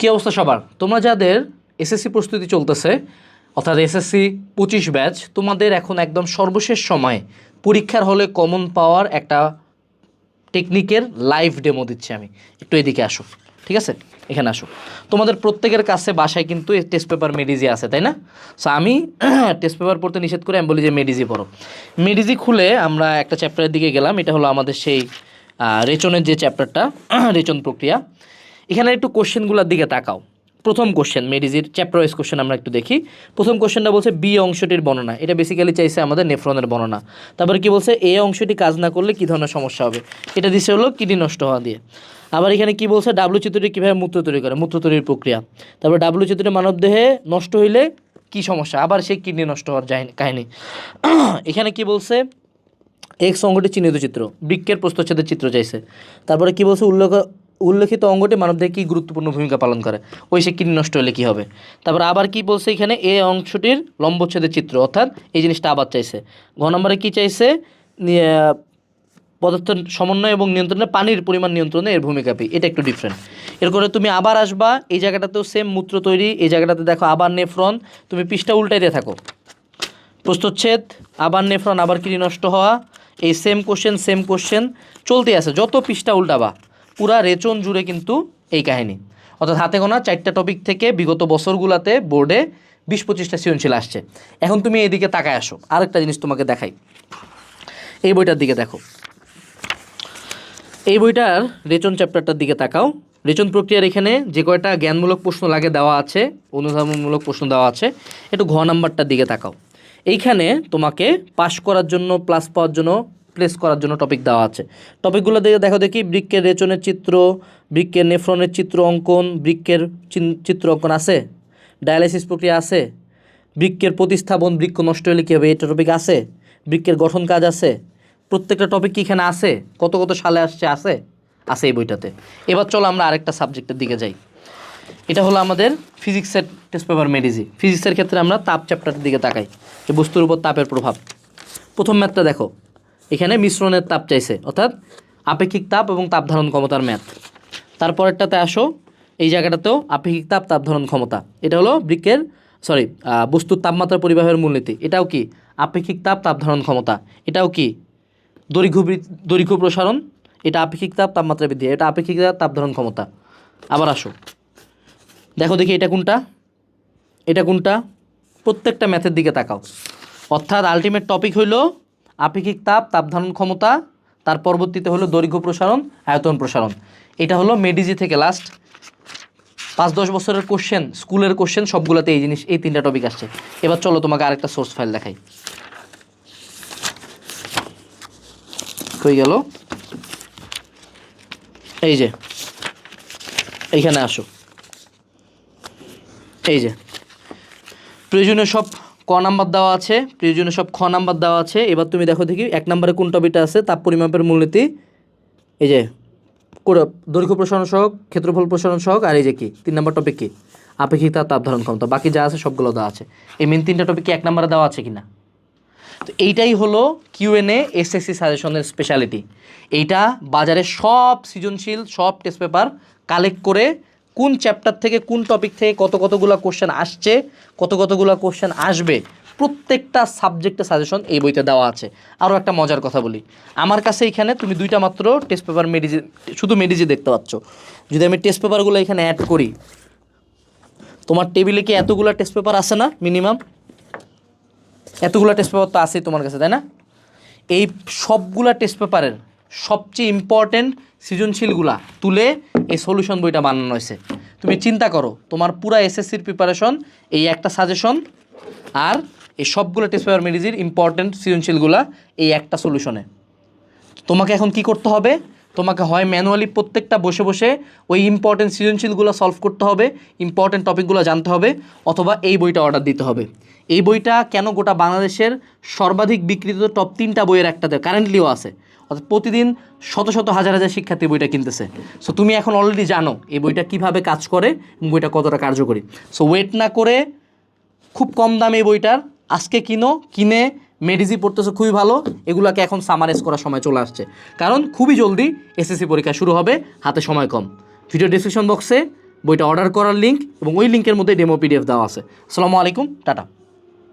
কী অবস্থা সবার? তোমরা যাদের এসএসসি প্রস্তুতি চলতেছে, অর্থাৎ এসএসসি পঁচিশ ব্যাচ তোমাদের এখন একদম সর্বশেষ সময়ে পরীক্ষার হলে কমন পাওয়ার একটা টেকনিকের লাইভ ডেমো দিচ্ছি আমি। একটু এদিকে আসো, ঠিক আছে? এখানে আসো। তোমাদের প্রত্যেকের কাছে বাসায় কিন্তু টেস্ট পেপার মেডিজি আছে, তাই না? সো আমি টেস্ট পেপার পড়তে নিষেধ করে আমি বলি যে মেডিজি পড়ো। মেডিজি খুলে আমরা একটা চ্যাপ্টারের দিকে গেলাম। এটা হলো আমাদের সেই রেচনের যে চ্যাপ্টারটা রেচন প্রক্রিয়া। এখানে একটু কোশ্চেনগুলোর দিকে তাকাও। প্রথম কোশ্চেন মেডিজির চ্যাপ্টার ওয়াইজ কোশ্চেন আমরা একটু দেখি। প্রথম কোশ্চেনটা বলছে বি অংশটির বর্ণনা। এটা বেসিক্যালি চাইছে আমাদের নেফ্রনের বর্ণনা। তারপরে কি বলছে এ অংশটি কাজ না করলে কী ধরনের সমস্যা হবে? এটা দিছে হলো কিডনি নষ্ট হওয়া দিয়ে। আবার এখানে কি বলছে ডাব্লু চিত্রটি কীভাবে মূত্র তৈরি করে? মূত্র তৈরির প্রক্রিয়া। তারপর ডাব্লু চিত্রটি মানবদেহে নষ্ট হইলে কি সমস্যা? আবার সেই কিডনি নষ্ট হওয়ার যায়নি- কাহিনী। এখানে কি বলছে এক্স অঙ্গটি চিহ্নিত চিত্র। বৃক্ষের প্রস্তচ্ছেদের চিত্র চাইছে। তারপরে কি বলছে, উল্লেখ উল্লেখিত অঙ্গটি মানবদেহে কী গুরুত্বপূর্ণ ভূমিকা পালন করে? ওই সে কিডনি নষ্ট হলে কী হবে? তারপর আবার কি বলছে এখানে? এ অংশটির লম্বচ্ছেদের চিত্র, অর্থাৎ এই জিনিসটা আবার চাইছে। ঘ নম্বরে কী চাইছে? পদার্থ সমন্বয় এবং নিয়ন্ত্রণে পানির পরিমাণ নিয়ন্ত্রণে এর ভূমিকা পি এটা একটু ডিফারেন্ট এরপরে তুমি আবার আসবা, এই জায়গাটাতেও সেম মূত্র তৈরি, এই জায়গাটাতে দেখো আবার নেফ্রন। তুমি পৃষ্ঠা দিয়ে থাকো। প্রস্তুচ্ছেদ আবার নেফ্রন, আবার কিডনি নষ্ট হওয়া, এই সেম কোশ্চেন সেম কোশ্চেন চলতে আছে, যত পৃষ্ঠা উল্টাবা পুরা রেচন জুড়ে কিন্তু এই কাহিনী। অর্থাৎ হাতে গোনা চারটা টপিক থেকে বিগত বছরগুলোতে বোর্ডে বিশ পঁচিশটা সৃজনশীল আসছে। এখন তুমি এদিকে তাকায় আসো, আরেকটা জিনিস তোমাকে দেখাই। এই বইটার দিকে দেখো। এই বইটার রেচন চ্যাপ্টারটার দিকে তাকাও। রেচন প্রক্রিয়ার এখানে যে কয়টা জ্ঞানমূলক প্রশ্ন লাগে দেওয়া আছে, অনুধাবনমূলক প্রশ্ন দেওয়া আছে, একটু ঘ নাম্বারটার দিকে তাকাও। এইখানে তোমাকে পাশ করার জন্য প্লাস পাওয়ার জন্য প্লেস করার জন্য টপিক দেওয়া আছে। টপিকগুলো দেখে দেখো দেখি, বৃক্ষের রেচনের চিত্র, বৃক্ষের নেফ্রনের চিত্র অঙ্কন, বৃক্ষের চিত্র অঙ্কন আছে? ডায়ালাইসিস প্রক্রিয়া আছে? বৃক্ষের প্রতিস্থাপন, বৃক্ষ নষ্ট হলে কী হবে, এটা টপিক আছে? বৃক্ষের গঠন কাজ আছে? প্রত্যেকটা টপিক কি এখানে আছে? কত কত সালে আসছে, আছে? আছে এই বইটাতে। এবার চলো আমরা আরেকটা সাবজেক্টের দিকে যাই। এটা হলো আমাদের ফিজিক্সের টেস্ট পেপার মেডিজি ফিজিক্সের ক্ষেত্রে আমরা তাপ চ্যাপ্টারের দিকে তাকাই, যে বস্তুর উপর তাপের প্রভাব। প্রথম ম্যাথটা দেখো। এখানে মিশ্রণের তাপ চাইছে, অর্থাৎ আপেক্ষিক তাপ এবং তাপ ধারণ ক্ষমতার ম্যাথ। তারপরেরটাতে আসো, এই জায়গাটাতেও আপেক্ষিক তাপ তাপ ধারণ ক্ষমতা। এটা হলো বৃক্ষের সরি বস্তুর তাপমাত্রা পরিবাহের মূলনীতি। এটাও কি আপেক্ষিক তাপ তাপ ধারণ ক্ষমতা? এটাও কি দৈর্ঘ্য দৈর্ঘ্য প্রসারণ? এটা আপেক্ষিক তাপ, তাপমাত্রা বৃদ্ধি। এটা আপেক্ষিক তাপ তাপ ধারণ ক্ষমতা। আবার আসো। দেখো দেখি এটা কোনটা? এটা কোনটা? প্রত্যেকটা ম্যাথের দিকে তাকাও। অর্থাৎ আলটিমেট টপিক হইল আপেক্ষিক তাপ তাপ ধারণ ক্ষমতা, তার পরবর্তীতে হলো দৈর্ঘ্য প্রসারণ, আয়তন প্রসারণ। এটা হলো মেডিজি থেকে লাস্ট পাঁচ দশ বছরের কোশ্চেন স্কুলের কোশ্চেন সবগুলোতে এই জিনিস, এই তিনটা টপিক আসছে। এবার চলো তোমাকে আরেকটা সোর্স ফাইল দেখাই। হয়ে গেল? এই যে, এইখানে আসো। এই যে, প্রয়োজনীয় সব ক নাম্বার দেওয়া আছে, প্রয়োজনীয় সব খ নাম্বার দেওয়া আছে। এবার তুমি দেখো দেখি এক নম্বরে কোন টপিকটা আছে, তাপ পরিমাপের মূলনীতি। এই যে দৈর্ঘ্য প্রসারণ সহক, ক্ষেত্রফল প্রসারণ সহক, আর এই যে কি, তিন নম্বর টপিক কি? আপেক্ষিক তাপ তাপ ধারণ ক্ষমতা, বাকি যা আছে সবগুলো দেওয়া আছে। এই মেন তিনটা টপিক কি এক নম্বরে দেওয়া আছে কিনা? তো এইটাই হলো কিউএনএ এসএসসি সাজেশনের স্পেশালিটি এইটা বাজারে সব সৃজনশীল, সব টেস্ট পেপার কালেক্ট করে কোন চ্যাপ্টার থেকে কোন টপিক থেকে কত কতগুলো কোশ্চেন আসছে, কত কতগুলো কোশ্চেন আসবে, প্রত্যেকটা সাবজেক্টে সাজেশন এই বইতে দেওয়া আছে। আরও একটা মজার কথা বলি। আমার কাছে এখানে তুমি দুইটা মাত্র টেস্ট পেপার মেডিজি শুধু মেডিজি দেখতে পাচ্ছ। যদি আমি টেস্ট পেপারগুলো এখানে অ্যাড করি, তোমার টেবিলে কি এতগুলো টেস্ট পেপার আছে না মিনিমাম এতগুলো টেস্ট পেপার তো আছেই তোমার কাছে, তাই না? এই সবগুলা টেস্ট পেপারের সবচেয়ে ইম্পর্টেন্ট সৃজনশীলগুলা তুলে এই সলিউশন বইটা বানানো হয়েছে। তুমি চিন্তা করো, তোমার পুরা এসএসসির প্রিপারেশন এই একটা সাজেশন আর এই সবগুলো টেস্ট পেপার মেডিজির ইম্পর্টেন্ট সৃজনশীলগুলা এই একটা সলিউশনে তোমাকে এখন কি করতে হবে? তোমাকে হয় ম্যানুয়ালি প্রত্যেকটা বসে বসে ওই ইম্পর্টেন্ট সৃজনশীলগুলো সলভ করতে হবে ইম্পর্টেন্ট টপিকগুলো জানতে হবে অথবা এই বইটা অর্ডার দিতে হবে। এই বইটা কেন গোটা বাংলাদেশের সর্বাধিক বিক্রিত টপ তিনটা বইয়ের একটাতে কারেন্টলিও আছে। অর্থাৎ প্রতিদিন শত শত হাজার হাজার শিক্ষার্থী বইটা কিনতেছে। সো তুমি এখন অলরেডি জানো এই বইটা কীভাবে কাজ করে বইটা কতটা কার্যকরী। সো ওয়েট না করে খুব কম দামে এই বইটার, আজকে কিনো, কিনে মেডিজি পড়তেছে, খুবই ভালো, এগুলাকে এখন সামারাইজ করার সময় চলে আসছে। কারণ খুবই জলদি এসএসসি পরীক্ষা শুরু হবে, হাতে সময় কম। ভিডিও ডিসক্রিপশন বক্সে বইটা অর্ডার করার লিঙ্ক এবং ওই লিঙ্কের মধ্যে ডেমো পিডিএফ দেওয়া আছে। আসসালামু আলাইকুম টাটা।